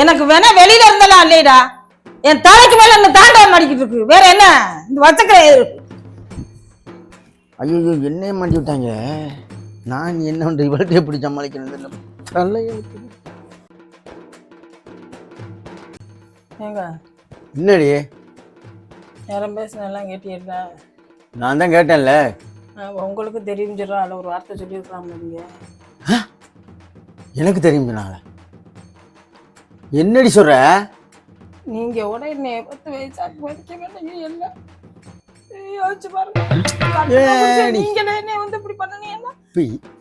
எனக்கு வேணா வெளியில இருந்தாலும் இல்லையடா என் தலைக்கு மேல என்ன தாண்டவம் அடிக்கிட்டு இருக்கு. வேற என்ன? இந்த வச்சக்கிற ஐயோ என்னைய மாட்டி விட்டாங்க நான் என்ன பண்ற இவள்கிட்ட எப்படி சமாளிக்கணும் தெரியல. தலையை விட்டுது. ஏங்க? என்னடி? நேரம் பேசினெல்லாம் கேட்டீங்களா நான் தான் கேட்டேன்ல. உங்களுக்கு தெரியும் அதில் ஒரு வார்த்தை சொல்லியிருக்கலாம்ல நீங்க. எனக்கு தெரியும் நாள என்னடி சொல்ற? நீங்க கூட என்னை பத்து வயசாக்கு மதிக்க மாட்டீங்க எல்லாம் யோசிச்சு பாருங்க. நீங்களே என்னை வந்து இப்படி பண்ணனீங்கன்னா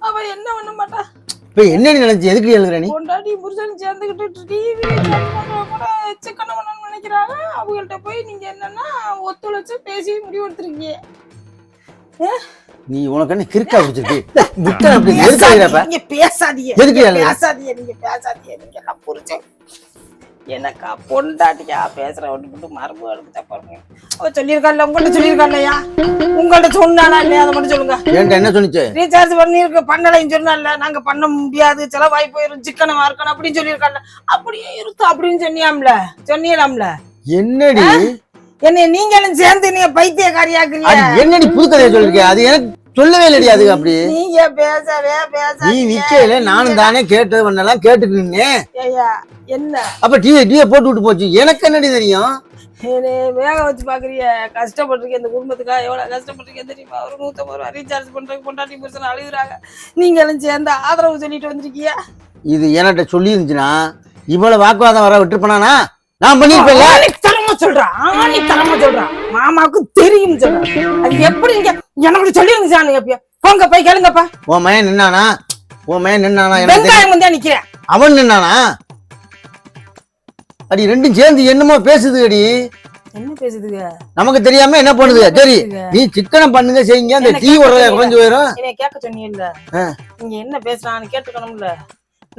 அவ என்ன பண்ண மாட்டா? இப்ப என்னடி நினைச்சு? எதுக்கு எழுதுற நீ? பொண்டாட்டி புருஷன் சேர்ந்துக்கிட்டு டிவி கூட சிக்கன பண்ணணும்னு நினைக்கிறாங்க. அவங்கள்ட்ட போய் நீங்க என்னன்னா ஒத்துழைச்சு பேசி முடிவெடுத்துருக்கீங்க. நீ உனக்கு என்ன கிறுக்கா பிடிச்சிருக்கு? புத்தன் அப்படி எதுக்காகிறப்ப நீங்க பேசாதீங்க எதுக்கு? பேசாதீங்க நீங்க பேசாதீங்க நீங்க எல்லாம் புரிஞ்சு. எனக்கா பொண்டாட்டியா பேசுற ஒன்று மட்டும் மரபு எடுத்து பாருங்க. அவ சொல்லியிருக்காள்ல உங்கள்ட்ட சொல்லியிருக்காள்லையா உங்கள்ட்ட சொன்னானா இல்லையா? அதை மட்டும் சொல்லுங்க. என்கிட்ட என்ன சொன்னிச்சு? ரீசார்ஜ் பண்ணிருக்க பண்ணலைன்னு சொன்னால நாங்க பண்ண முடியாது செலவாய் போயிரும் சிக்கனமா இருக்கணும் அப்படின்னு சொல்லியிருக்காங்க அப்படியே இருக்கும் அப்படின்னு சொன்னியாம்ல சொன்னியலாம்ல. என்னடி? என்னைய நீங்களும் சேர்ந்து நீங்க பைத்தியக்காரியாக்குறீங்க. அது என்னடி புது கதையை சொல்லிருக்க? அது எனக்கு சொல்லவே இல்லடி அது அப்படி. நீங்க பேசவே பேச நீ நிக்கல நானும் தானே கேட்டது பண்ணலாம் கேட்டுக்கிட்டேன் ஐயா என்ன? அப்ப டிவி டிவியை போட்டு விட்டு போச்சு. எனக்கு என்னடி தெரியும்? வேக வச்சு பாக்குறிய கஷ்டப்பட்டிருக்கேன் இந்த குடும்பத்துக்காக. எவ்வளவு கஷ்டப்பட்டிருக்கேன் தெரியுமா? ஒரு நூத்தம்பது ரூபா ரீசார்ஜ் பண்றதுக்கு பொண்டாட்டி புருஷன் அழுகுறாங்க. நீங்களும் சேர்ந்து ஆதரவு சொல்லிட்டு வந்திருக்கியா இது என்கிட்ட சொல்லி இருந்துச்சுன்னா இவ்வளவு வாக்குவாதம் வர விட்டுருப்பனானா நான் பண்ணிருப்பேன்ல? ஆணித்தரமா சொல்றான் ஆணித்தரமா சொல்றான் மாமாவுக்கு தெரியும் சொல்றான் அது எப்படி நீங்க எனக்கு சொல்லிருங்க சார் எப்பயா. போங்க போய் கேளுங்கப்பா. உன் மயன் நின்னானா? உன் மயன் நின்னானா. வெங்காயம் வந்து நிக்கிறேன். அவன் நின்னானா? அடி ரெண்டும் சேர்ந்து என்னமோ பேசுது அடி. என்ன பேசுதுங்க நமக்கு தெரியாம என்ன பண்ணுது? சரி நீ சிக்கனம் பண்ணுங்க செய்யுங்க. அந்த டீ உடல. குறைஞ்சு போயிடும் கேட்க சொன்னீங்கல்ல. நீங்க என்ன பேசுறான்னு கேட்டுக்கணும்ல.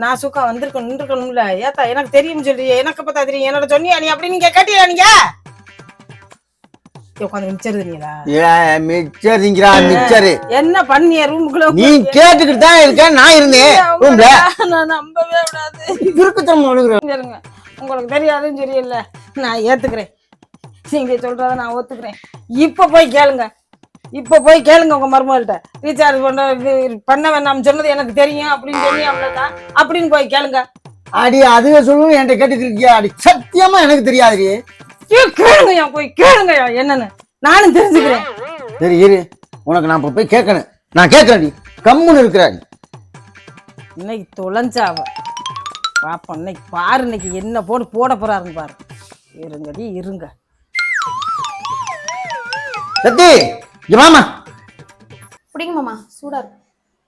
நான் சுக்கா வந்திருக்கணும் நின்றுக்கணும்ல. ஏத்தா எனக்கு தெரியும் சொல்லி எனக்கு பார்த்தா தெரியும்? என்னோட சொன்னியா நீ? அப்படி நீங்க கேட்டியா நீங்க? உட்காந்து மிச்சர் திங்கிறா மிச்சரு. என்ன பண்ணிய ரூமுக்குள்ள நீ கேட்டுக்கிட்டு தான் இருக்க நான் இருந்தேன் ரூம்ல. நான் நம்பவே விடாது. திருக்குத்தம் அழுகுற இருங்க. உங்களுக்கு தெரியாதுன்னு தெரியல நான் ஏத்துக்கிறேன். நீங்க சொல்றத நான் ஒத்துக்கிறேன். இப்ப போய் கேளுங்க. இப்ப போய் கேளுங்க உங்க மருமகள்கிட்ட. ரீசார்ஜ் பண்றது பண்ண வேணாம் சொன்னது எனக்கு தெரியும் அப்படின்னு அவ்வளவுதான் அப்படின்னு போய் கேளுங்க. அடி அதுக சொல்லுவோம் என்கிட்ட கேட்டுக்கிட்டு அடி சத்தியமா எனக்கு தெரியாதுடி. ஐயோ, கேளுங்கய்யா போய் கேளுங்கய்யா என்னன்னு. நானும் தெரிஞ்சுக்கிறேன். சரி இரு. உனக்கு நான் இப்ப போய் கேட்கணும். நான் கேட்கறேன்டி. கம்முன்னு இருக்கிறாடி இன்னைக்கு தொலைஞ்சாவ பாப்போம் இன்னைக்கு பாரு இன்னைக்கு என்ன போட்டு போட போறாருன்னு பாரு. இருங்கடி இருங்க. சத்தி! வாமா பிடிங்க மாமா சூடா இருக்கு.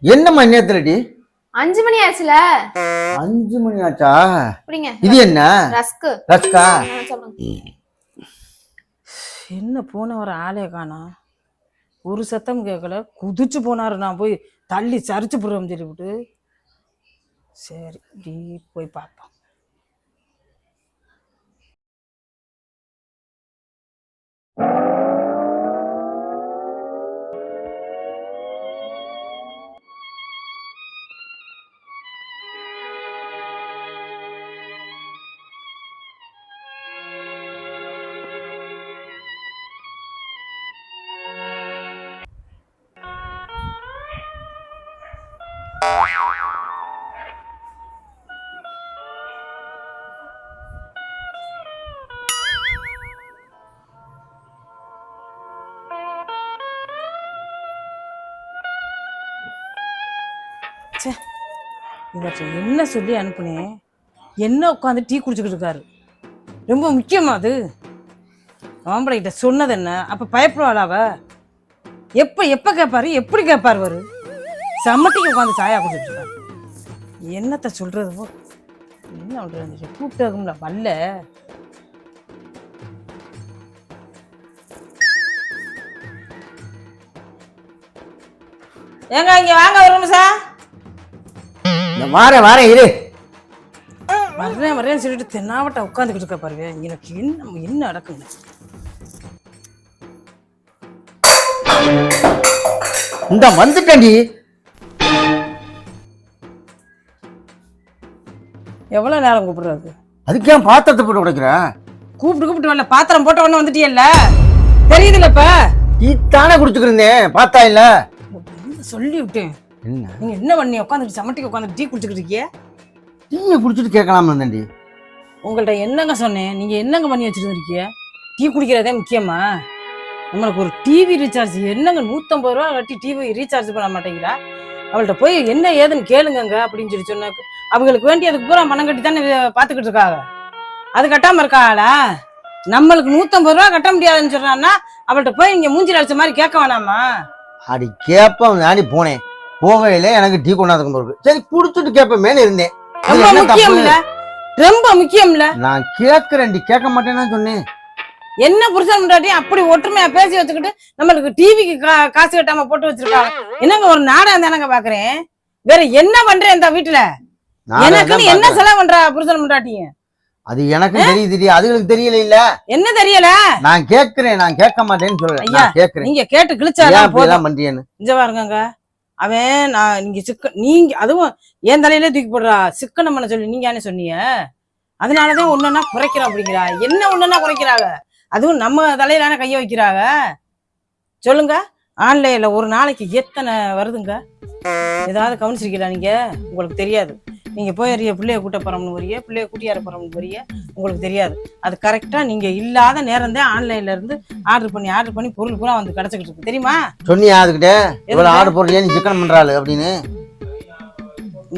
என்னம்மா நேத்துலடி அஞ்சு மணி ஆச்சுல. அஞ்சு மணி ஆச்சா? பிடிங்க இது என்ன? ரஸ்க்கு. ரஸ்கா என்ன போன ஒரு ஆளே காணோம் ஒரு சத்தம் கேட்கல குதிச்சு போனாரு. நான் போய் தள்ளி சரிச்சு போடுறோம் சொல்லிவிட்டு. சரி இப்படி போய் பார்ப்போம். ச்சே இவற்றை என்ன சொல்லி அனுப்புனேன் என்ன உட்காந்து டீ குடிச்சுக்கிட்டு இருக்காரு? ரொம்ப முக்கியமா அது? ஆம்பளை கிட்ட சொன்னது என்ன? அப்போ பயப்படுவாள் அவ? எப்போ கேட்பாரு எப்படி கேட்பாரு வரு சம்மட்டிக்கு உட்காந்து சாயா குடிச்சிட்டு இருக்காரு. என்னத்த சொல்றது போ? என்ன பண்றது கூப்பிட்டாகும்ல வல்ல? ஏங்க இங்கே வாங்க ஒரு நிமிஷம். நான் வாரேன் வாரேன் இரு. வர்றேன் வர்றேன்னு சொல்லிட்டு தென்னாவட்ட உட்காந்துக்கிட்டு இருக்க பாருங்க. எனக்கு என்ன என்ன நடக்குங்க இந்த வந்துட்டேன்டி. எவ்வளவு நேரம் கூப்பிடுறது? அதுக்கு ஏன் பாத்திரத்தை போட்டு உடைக்கிற? கூப்பிட்டு கூப்பிட்டு வரல. பாத்திரம் போட்ட உடனே வந்துட்டியல்ல? தெரியுதுல இப்ப? நீ தானே குடிச்சுக்கிருந்தேன் பார்த்தா இல்ல? சொல்லி விட்டேன் என்ன? நீங்க என்ன பண்ணி உட்காந்துட்டு சமட்டிக்கு உட்காந்து டீ குடிச்சுக்கிட்டு இருக்கீங்க? டீயை குடிச்சிட்டு கேட்கலாம்னு இருந்தேன்டி உங்கள்ட்ட என்னங்க சொன்னேன்? நீங்க என்னங்க பண்ணி வச்சிருந்திருக்கீங்க? டீ குடிக்கிறதே முக்கியமா? நம்மளுக்கு ஒரு டிவி ரீசார்ஜ் என்னங்க நூத்தம்பது ரூபா கட்டி டிவி ரீசார்ஜ் பண்ண மாட்டேங்கிறா அவள்கிட்ட போய் என்ன ஏதுன்னு கேளுங்கங்க அப்படின்னு சொல்லி சொன்னாக்கு அவங்களுக்கு வேண்டி அதுக்கு பூரா பணம் கட்டி தானே பார்த்துக்கிட்டு இருக்காங்க. அது கட்டாம இருக்காளா நம்மளுக்கு நூத்தம்பது ரூபா கட்ட முடியாதுன்னு சொல்றான்னா அவள்கிட்ட போய் இங்க மூஞ்சில அடிச்ச மாதிரி கேட்க வேணாமா? அடி கேப்பம் நாடி போனேன். போகையில எனக்கு டீ கொண்டாந்து இருக்கு. சரி குடிச்சிட்டு கேப்பமேனு இருந்தேன். ரொம்ப இதுல என்ன முக்கியம் தப்பு? இல்ல ரொம்ப நான் கேட்கறேன்டி கேட்க மாட்டேன்னு சொன்னேன். என்ன புருஷன் முன்னாடி அப்படி ஒற்றுமையா பேசி வச்சுக்கிட்டு நம்மளுக்கு டிவிக்கு காசு கட்டாம போட்டு வச்சிருக்காங்க என்னங்க ஒரு நாடகம் தானங்க பாக்குறேன்? வேற என்ன பண்றேன் இந்த வீட்டுல? எனக்குன்னு என்ன. செலவு பண்றா புருஷன் முன்னாட்டிங்க அது எனக்கும் தெரியுதுடி அதுகளுக்கு தெரியல இல்ல என்ன தெரியல? நான் கேட்கிறேன் நான் கேட்க மாட்டேன்னு சொல்றேன் கேட்கிறேன். நீங்க கேட்டு எல்லாம் பண்றியேன்னு இங்க பாருங்கங்க. அவன் நான் நீங்க சிக்க நீங்க அதுவும் என் தலையிலே தூக்கி போடுறா. சிக்கனம் பண்ண சொல்லி நீங்க என்ன சொன்னீங்க? அதனாலதான் ஒன்னா குறைக்கிறா அப்படிங்கிறா. என்ன ஒண்ணுன்னா குறைக்கிறாங்க அதுவும் நம்ம தலையிலான கைய வைக்கிறாங்க சொல்லுங்க. ஆன்லைன்ல ஒரு நாளைக்கு எத்தனை வருதுங்க? ஏதாவது கவனிச்சிருக்கீங்களா நீங்க? உங்களுக்கு தெரியாது. நீங்க போயறிய பிள்ளைய கூட்ட போறோம்னு வரிய பிள்ளைய கூட்டியார போறோம்னு வரிய உங்களுக்கு தெரியாது. அது கரெக்டா நீங்க இல்லாத நேரம் தான் ஆன்லைன்ல இருந்து ஆர்டர் பண்ணி ஆர்டர் பண்ணி பொருள் பூரா வந்து கிடைச்சிக்கிட்டு இருக்கு. தெரியுமா? சொன்னியா அதுக்கிட்ட எதுக்கு? ஆர்டர் போடுறியா நீ சிக்கன் பண்றாள் அப்படின்னு.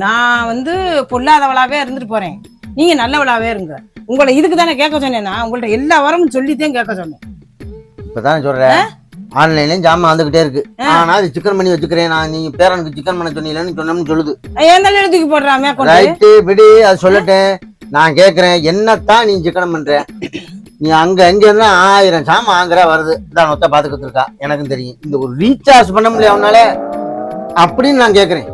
நான் வந்து பொல்லாதவளாவே இருந்துட்டு போறேன். நீங்க நல்லவளாவே இருங்க. உங்களை இதுக்கு தானே கேட்க சொன்னேன்னா உங்கள்ட்ட எல்லா வரமும் சொல்லித்தான் கேட்க சொன்னேன். இப்பதானே சொல்றேன். ஆன்லைன்லயும் ஜாமான் வந்துகிட்டே இருக்கு. ஆனா அது சிக்கன் பண்ணி வச்சுக்கிறேன். நான் நீங்க பேரனுக்கு சிக்கன் பண்ண சொன்னீங்கன்னு சொன்னோம்னு சொல்லுது. என் தலையில தூக்கி போடுறாமே கொண்டு? ரைட்டு விடு அது சொல்லட்டேன். நான் கேக்குறேன் என்னத்தான் நீ சிக்கன் பண்ற? நீ அங்க அங்க இருந்தா ஆயிரம் சாமான் வாங்குற வருது. இதான் மொத்த பாத்துக்கிட்டு இருக்கா. எனக்கும் தெரியும். இந்த ஒரு ரீசார்ஜ் பண்ண முடியல அவனால. அப்படின்னு நான் கேக்குறேன்.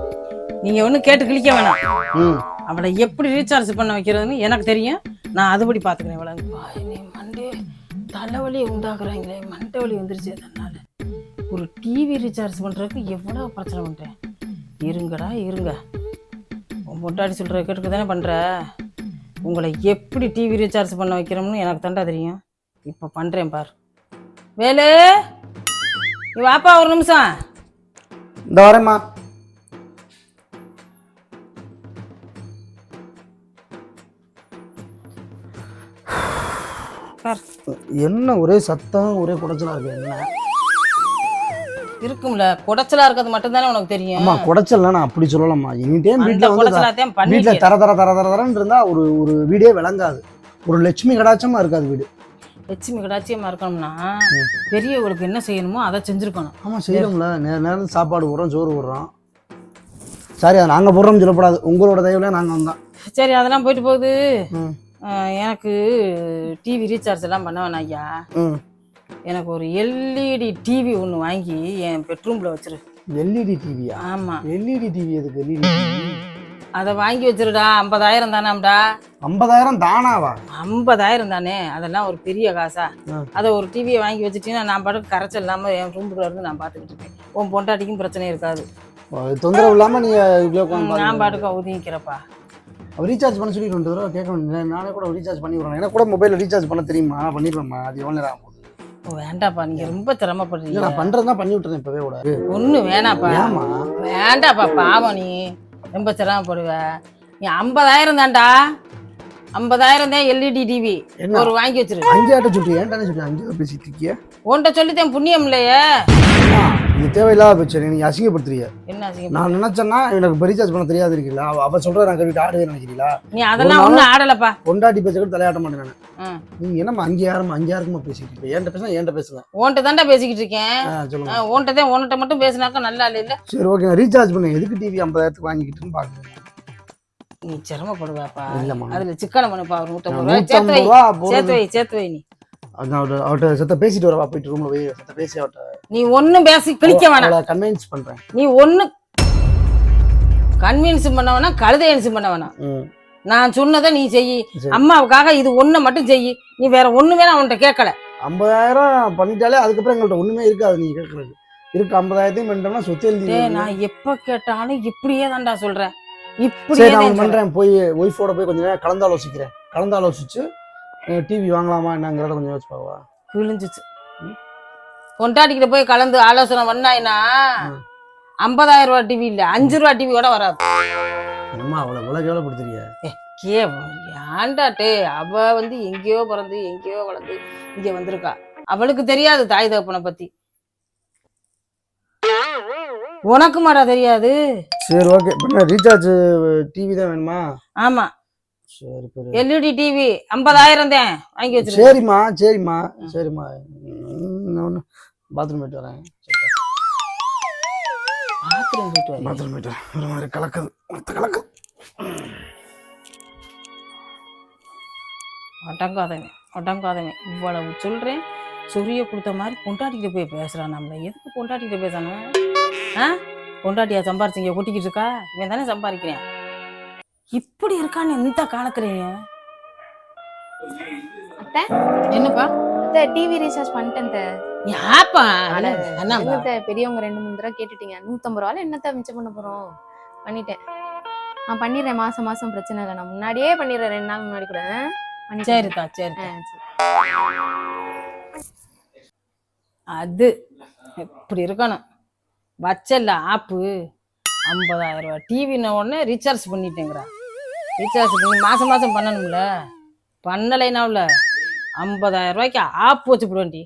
நீங்க ஒண்ணும் கேட்டு கிழிக்க வேணாம். ம். அவளை எப்படி ரீசார்ஜ் பண்ண வைக்கிறதுன்னு எனக்கு தெரியும். நான் அதுபடி பாத்துக்கிறேன் இவளை மண்டே. தலைவலி உண்டாக்குறாங்களே மண்டை வலி வந்துருச்சு. அதனால ஒரு டிவி ரீசார்ஜ் பண்றதுக்கு எவ்வளவு பிரச்சனை பண்றேன் இருங்கடா இருங்க. உன் பொண்டாடி சொல்ற கேட்டுக்கு தானே பண்ற? உங்களை எப்படி டிவி ரீசார்ஜ் பண்ண வைக்கிறோம்னு எனக்கு தண்டா தெரியும். இப்போ பண்றேன் பார். வேலு! நீ வாப்பா ஒரு நிமிஷம். இந்த வரேம்மா. என்ன ஒரே சத்தம் ஒரே குடைச்சலா இருக்கு என்ன? இருக்கும்ல. குடைச்சலா இருக்கிறது மட்டும் தானே உனக்கு தெரியும். அம்மா குடைச்சல்ல நான் அப்படி சொல்லலாம்மா. எனி டைம் வீட்டுல வந்து பண்ணிட்டு தர தர தர தர தரன்னு இருந்தா ஒரு ஒரு வீடே விளங்காது. ஒரு லட்சுமி கடாச்சமா இருக்காது வீடு. லட்சுமி கடாச்சியமா இருக்கணும்னா பெரியவங்களுக்கு என்ன செய்யணுமோ அதை செஞ்சிருக்கணும். ஆமா செய்யறோம்ல நேரம் நேரம் சாப்பாடு போடுறோம் சோறு போடுறோம். சரி அதை நாங்க போடுறோம்னு சொல்லக்கூடாது உங்களோட தயவுல நாங்க வந்தோம். சரி அதெல்லாம் போயிட்டு போகுது. எனக்கு டிவி ரீசார்ஜ் எல்லாம் பண்ண வேணாம் ஐயா. ம். எனக்கு ஒரு எல்இடி டிவி ஒன்று வாங்கி என் பெட்ரூம்ல வச்சிரு. எல்இடி டிவியா ஆமா. எல்இடி டிவி எதுக்கு? எல்இடி டிவி அதை வாங்கி வச்சிருடா ஐம்பதாயிரம் தானாம்டா. ஐம்பதாயிரம் தானாவா? ஐம்பதாயிரம் தானே அதெல்லாம் ஒரு பெரிய காசா. அதை ஒரு டிவியை வாங்கி வச்சுட்டீங்கன்னா நான் பாட்டுக்கு கரைச்சல் இல்லாமல் என் ரூமுக்குள்ள இருந்து நான் பார்த்துக்கிட்டு இருக்கேன். உன் பொண்டாட்டிக்கும் பிரச்சனை இருக்காது. தொந்தரவு இல்லாம நீங்க இவ்வளோ நான் பாட்டுக்கு ஒதுங்கிக்கிறப்பா ரீசார்ஜ் பண்ண சொல்லி ரெண்டு தடவை கேட்க நானே கூட ரீசார்ஜ் பண்ணி விடுறேன். எனக்கு கூட மொபைலில் ரீசார்ஜ் பண்ண தெரியுமா? நான் பண்ணிடுவேன்மா. அது எவ்வளோ நேரம் வேண்டாப்பா நீங்க ரொம்ப சிரமப்படுறீங்க. நான் பண்ணுறதுனா பண்ணி விட்டுறேன் இப்போவே கூட. ஒண்ணு வேணாப்பா. ஏமா வேண்டாப்பா பாவம் நீ. ரொம்ப சிரமப்படுவ. நீ ஐம்பதாயிரம் தான்டா. ஐம்பதாயிரம் தான் எல்இடி டிவி? ஒரு வாங்கி வச்சிரு. அங்கே ஆட்ட சுட்டி ஏன்டானே சுட்டி அங்கே பேசிட்டு இருக்கிய? உன்கிட்ட சொல்லித்தேன் புண்ணியம் இல்லையே. இது தேவையில்லாத பிரச்சனை நீங்க அசிங்கப்படுத்துறீங்க. என்ன அசிங்கம்? நான் நினைச்சேன்னா எனக்கு ரீசார்ஜ் பண்ண தெரியாது இருக்கீங்களா? அவ அவ சொல்ற நான் கட்டிட்டு ஆடுவே நினைக்கிறீங்களா? நீ அதெல்லாம் ஒண்ணும் ஆடலப்பா. கொண்டாட்டி பேச்ச கூட தலையாட்ட மாட்டேன் நான். நீங்க என்னம்மா அங்கே யாரும் அங்கே யாருக்குமா பேசிட்டு இருப்பீங்க என்கிட்ட பேசுனா என்கிட்ட பேசுங்க உன்கிட்ட தான்டா பேசிக்கிட்டு இருக்கேன். சொல்லுங்க. ஆ, உன்கிட்ட தான் உன்கிட்ட மட்டும் பேசினாக்கா நல்லா இல்லை சரி ஓகே ரீசார்ஜ் பண்ணேன் எதுக்கு டிவி ஐம்பதாயிரத்துக்கு வாங்கிக்கிட்டுன்னு பாக்குறேன் நீ சிரமப்படுவாப்பா. இல்லம்மா. அதுல சிக்கனம் பண்ணுப்பா ஒரு நூத்தம்பது நான் ரூபாய். சேர்த்து வை. நூற்றம்பது சேர்த்து வை நீ. அவட்ட சத்த பேசிட்டு வரவா போயிட்டு ரூம்ல போய் சத்த பேசி அவட்ட. நீ ஒண்ணும் பேசி கிழிக்க வேணாம். கன்வின்ஸ் பண்றேன். நீ ஒண்ணு கன்வின்ஸ் பண்ண வேணாம் கழுதையன்ஸ் பண்ண வேணாம். நான் சொன்னதை நீ செய் சரி. அம்மாவுக்காக இது ஒண்ணு மட்டும் செய் நீ வேற ஒண்ணுமே நான் உன்கிட்ட கேட்கல. ஐம்பதாயிரம் பண்ணிட்டாலே அதுக்கப்புறம் எங்கள்கிட்ட ஒண்ணுமே இருக்காது நீங்க கேட்கறது. இருக்கு ஐம்பதாயிரத்தையும் பண்ணிட்டோம்னா சொத்து எழுதி நான் எப்ப கேட்டாலும் இப்படியே தான்டா சொல்றேன். இப்படியே நான். பண்றேன். போய் ஒய்ஃபோட போய் கொஞ்ச நேரம் கலந்து ஆலோசிக்கிறேன் கலந்து ஆலோசிச்சு டிவி வாங்கலாமா என்னங்கிறத கொஞ்சம் யோசிச்சு பார்வா கிழிஞ்சிச்சு. பொண்டாட்டிக்கிட்ட போய் கலந்து ஆலோசனை பண்ணாயினா. ஐம்பதாயிரம் ரூபா டிவி இல்ல அஞ்சு ரூபா டிவி கூட வராது. என்னம்மா அவளை இவ்வளோ கேவலப்படுத்துறிய கே ஏண்டாட்டு அவ வந்து எங்கேயோ பிறந்து எங்கேயோ வளர்ந்து இங்க வந்திருக்கா. அவளுக்கு தெரியாது தாய் தகப்பனை பத்தி. உனக்கு மாடா தெரியாது? சரி ஓகே ரீசார்ஜ் டிவி தான் வேணுமா? ஆமா. சரி எல்இடி டிவி ஐம்பதாயிரம் தான் வாங்கி வச்சிருக்கேன். சரிம்மா சரிம்மா சரிம்மா. ஒன்று பாத்ரூம் போயிட்டு வரேன். பாத்ரூம் போயிட்டு வரேன். பாத்ரூம் போயிட்டு வரேன். ஒரு மாதிரி கலக்குது. மொத்த கலக்குது அடங்காதவன் அடங்காதவன் இவ்வளவு சொல்றேன். சொரிய கொடுத்த மாதிரி பொண்டாட்டிக்கிட்ட போய் பேசுறான் நம்மள. எதுக்கு பொண்டாட்டிக்கிட்ட பேசணும்? ஆ? பொண்டாட்டியா சம்பாரிச்சு இங்க கொட்டிக்கிட்டு இருக்கா? இவன் தானே சம்பாதிக்கிறேன் இப்படி இருக்கான்னு எந்த அத்தை? என்னப்பா? டிவி ரீசார்ஜ் பண்ணிட்டேன் பெரியவங்க ரெண்டு மூணு தடவை கேட்டுட்டீங்க. நூத்தம்பது ரூபால என்னத்த மிச்சம் பண்ண போறோம்? பண்ணிட்டேன். நான் பண்ணிடுறேன். மாசம் மாசம் பிரச்சனை இல்லை. நான் முன்னாடியே பண்ணிடுறேன். ரெண்டு நாள் முன்னாடி கூட. சரிதா சரி. அது இப்படி இருக்கணும். வச்சல்ல ஆப்பு ஐம்பதாயிரம் ரூபா டிவின உடனே ரீசார்ஜ் பண்ணிட்டேங்கிறா. ரீசார்ஜ் பண்ணி மாசம் மாசம் பண்ணணும்ல. பண்ணலைனாவில் ஐம்பதாயிரம் ரூபாய்க்கு ஆப் வச்சு விடுவேன்டி